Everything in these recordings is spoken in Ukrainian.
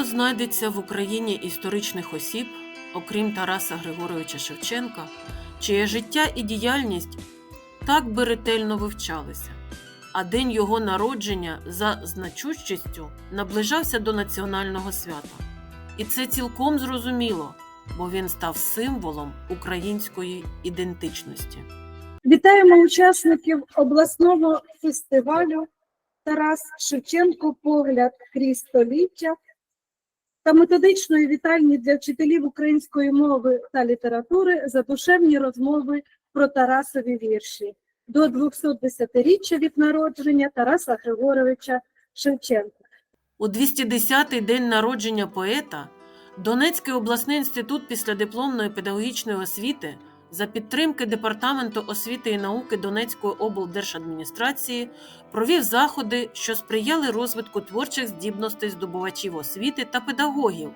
Мало знайдеться в Україні історичних осіб, окрім Тараса Григоровича Шевченка, чиє життя і діяльність так би ретельно вивчалися, а день його народження за значущістю наближався до національного свята. І це цілком зрозуміло, бо він став символом української ідентичності. Вітаємо учасників обласного фестивалю Тарас Шевченко Погляд крізь століття та методичної вітальні для вчителів української мови та літератури за душевні розмови про Тарасові вірші до 210-річчя від народження Тараса Григоровича Шевченка. У 210-й день народження поета Донецький обласний інститут післядипломної педагогічної освіти за підтримки Департаменту освіти і науки Донецької облдержадміністрації провів заходи, що сприяли розвитку творчих здібностей здобувачів освіти та педагогів,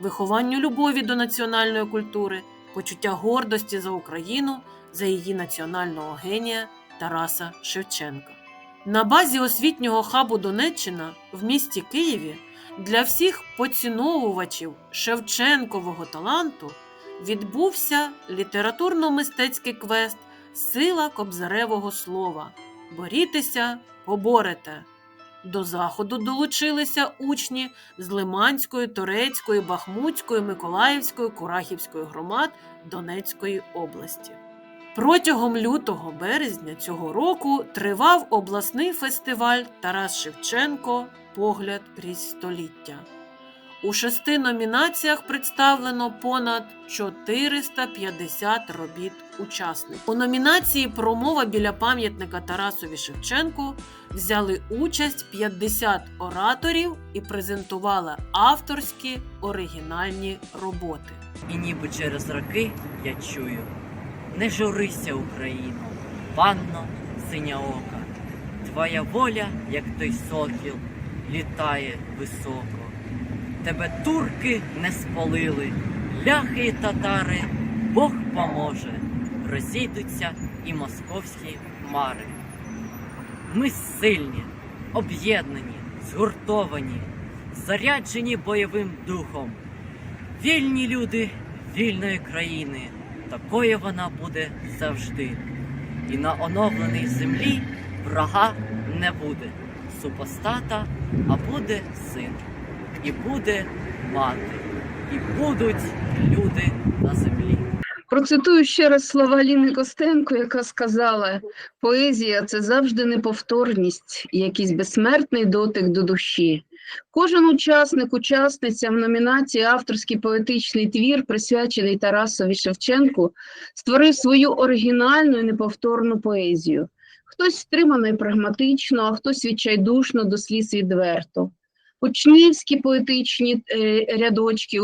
вихованню любові до національної культури, почуття гордості за Україну, за її національного генія Тараса Шевченка. На базі освітнього хабу Донеччина в місті Києві для всіх поціновувачів Шевченкового таланту відбувся літературно-мистецький квест Сила кобзаревого слова. Борітеся, поборете. До заходу долучилися учні з Лиманської, Торецької, Бахмутської, Миколаївської, Курахівської громад Донецької області. Протягом лютого березня цього року тривав обласний фестиваль Тарас Шевченко Погляд крізь століття. У шести номінаціях представлено понад 450 робіт учасників. У номінації Промова біля пам'ятника Тарасові Шевченку взяли участь 50 ораторів і презентували авторські оригінальні роботи. І ніби через роки я чую, не журися, Україно, панно синyaока, твоя воля, як той сокіл, літає високо. Тебе турки не спалили, ляхи і татари, Бог поможе, розійдуться і московські мари. Ми сильні, об'єднані, згуртовані, заряджені бойовим духом. Вільні люди вільної країни, такою вона буде завжди. І на оновленій землі врага не буде, супостата, а буде син, і буде мати, і будуть люди на землі. Процитую ще раз слова Ліни Костенко, яка сказала: поезія це завжди неповторність, якийсь безсмертний дотик до душі. Кожен учасник, учасниця в номінації Авторський поетичний твір, присвячений Тарасові Шевченку, створив свою оригінальну і неповторну поезію. Хтось стримано прагматично, а хтось відчайдушно до сліз відверто. Учнівські поетичні е, рядочки,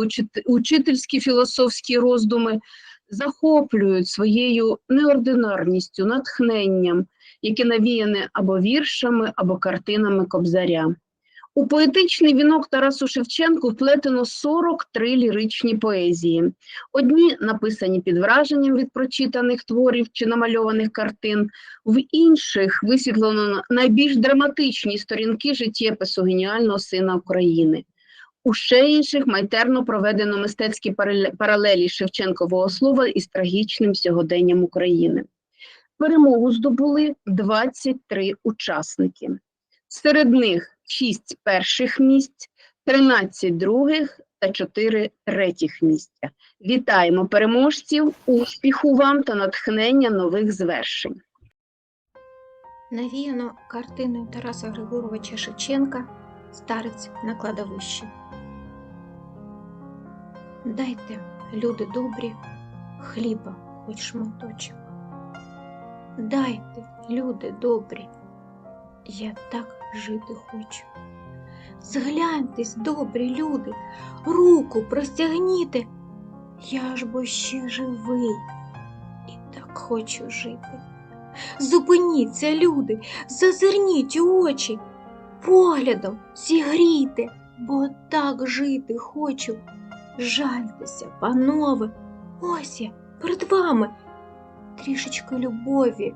учительські філософські роздуми захоплюють своєю неординарністю, натхненням, яке навіяне або віршами, або картинами Кобзаря. У поетичний вінок Тарасу Шевченку вплетено 43 ліричні поезії. Одні написані під враженням від прочитаних творів чи намальованих картин, в інших висвітлено найбільш драматичні сторінки життєпису геніального сина України. У ще інших майтерно проведено мистецькі паралелі Шевченкового слова із трагічним сьогоденням України. Перемогу здобули 23 учасники. Серед них 6 перших місць, 13 других та 4 третіх місця. Вітаємо переможців, успіху вам та натхнення нових звершень. навіяно картиною Тараса Григоровича Шевченка Старець на кладовищі. Дайте, люди добрі, хліба хоч шматочок. Дайте, люди добрі, я так жити хочу. Згляньтесь, добрі люди, руку простягніте, я ж бо ще живий і так хочу жити. Зупиніться, люди, зазирніть у очі, поглядом зігрійте, бо так жити хочу. Жальтеся, панове, ось я перед вами. Трішечки любові.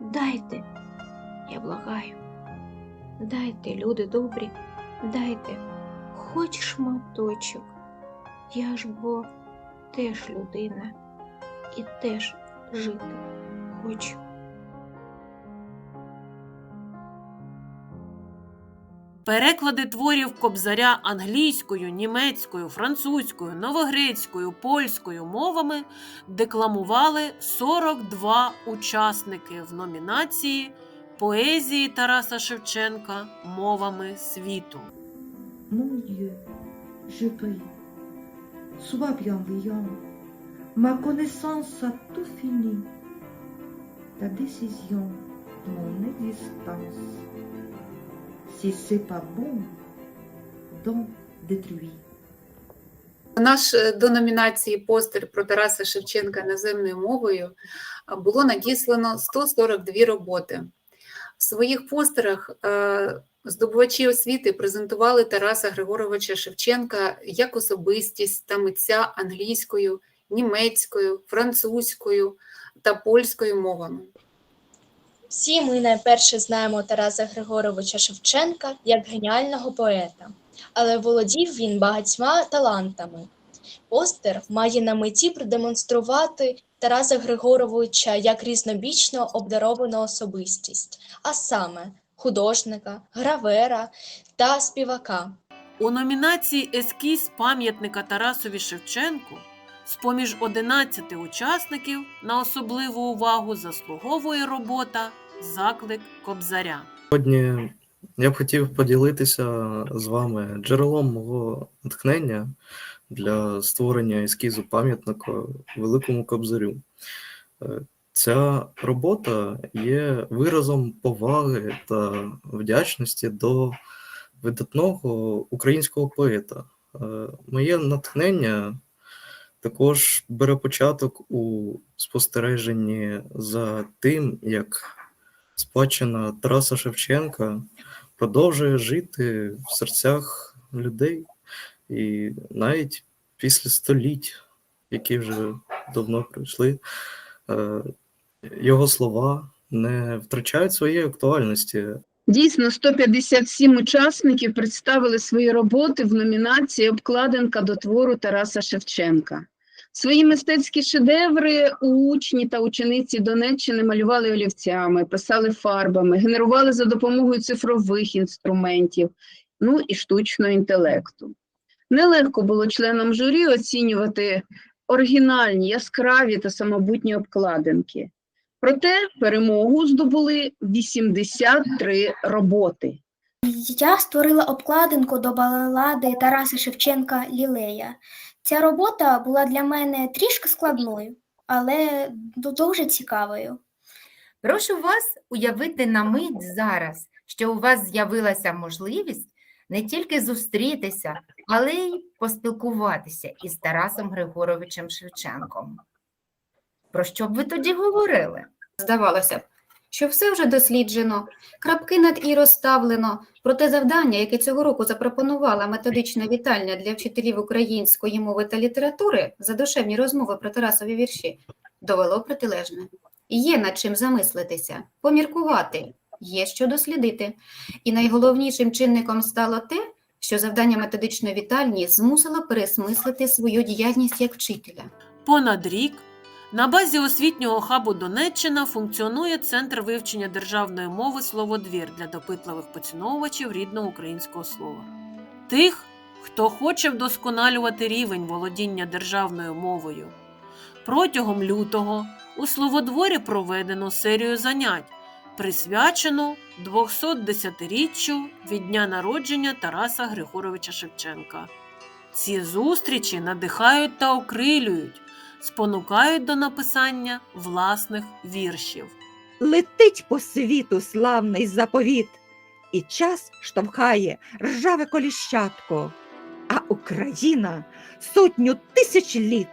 Дайте, я благаю. Дайте, люди добрі, дайте хоч шматочок. Я ж бо теж людина і теж жити хочу. Переклади творів Кобзаря англійською, німецькою, французькою, новогрецькою, польською мовами декламували 42 учасники в номінації Поезії Тараса Шевченка мовами світу. Mon Dieu, je prie, sois bienveillant. Ma connaissance a tout fini. Ta décision, mon existence. Si c'est pas bon, donc détruis. Наш е, до номінації постер про Тараса Шевченка наземною мовою було надіслано 142 роботи. Своїх постерах е, здобувачі освіти презентували Тараса Григоровича Шевченка як особистість та митця англійською, німецькою, французькою та польською мовами. Всі ми найперше знаємо Тараса Григоровича Шевченка як геніального поета, але володів він багатьма талантами. Постер має на меті продемонструвати Тараса Григоровича як різнобічно обдаровану особистість, а саме художника, гравера та співака. У номінації Ескіз пам'ятника Тарасові Шевченку з-поміж 11 учасників на особливу увагу заслуговує робота Заклик Кобзаря. Сьогодні я б хотів поділитися з вами джерелом мого натхнення для створення ескізу пам'ятника Великому Кобзарю. Е, Ця робота є виразом поваги та вдячності до видатного українського поета. Е, Моє натхнення також бере початок у спостереженні за тим, як спадщина Тараса Шевченка продовжує жити в серцях людей, і навіть після століть, які вже давно пройшли, е, його слова не втрачають своєї актуальності. Дійсно, 157 учасників представили свої роботи в номінації Обкладинка до твору Тараса Шевченка. Свої мистецькі шедеври учні та учениці Донеччини малювали олівцями, писали фарбами, генерували за допомогою цифрових інструментів, ну і штучного інтелекту. Нелегко було членам журі оцінювати оригінальні, яскраві та самобутні обкладинки. Проте перемогу здобули 83 роботи. Я створила обкладинку до балалади Тараса Шевченка Лілея. Ця робота була для мене трішки складною, але дуже цікавою. Прошу вас уявити на мить зараз, що у вас з'явилася можливість не тільки зустрітися, але й поспілкуватися із Тарасом Григоровичем Шевченком. Про що б ви тоді говорили? Здавалося б, що все вже досліджено, крапки над і розставлено, проте завдання, яке цього року запропонувала методична вітальня для вчителів української мови та літератури за душевні розмови про Тарасові вірші, довело протилежне. Є над чим замислитися, поміркувати, є що дослідити. І найголовнішим чинником стало те, що завдання методичної вітальні змусило пересмислити свою діяльність як вчителя. Понад рік на базі освітнього хабу Донеччина функціонує Центр вивчення державної мови Словодвір для допитливих поціновувачів рідного українського слова. Тих, хто хоче вдосконалювати рівень володіння державною мовою. Протягом лютого у Словодворі проведено серію занять, присвячену 210-річчю від дня народження Тараса Григоровича Шевченка. Ці зустрічі надихають та окрилюють, спонукають до написання власних віршів. Летить по світу славний заповіт, і час штовхає ржаве коліщатко, а Україна сотню тисяч літ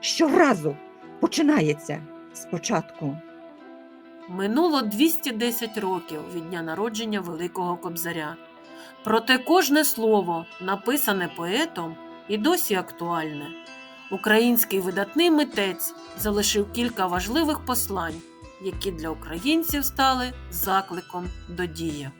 щоразу починається спочатку. Минуло 210 років від дня народження Великого Кобзаря. Проте кожне слово, написане поетом, і досі актуальне. Український видатний митець залишив кілька важливих послань, які для українців стали закликом до дії.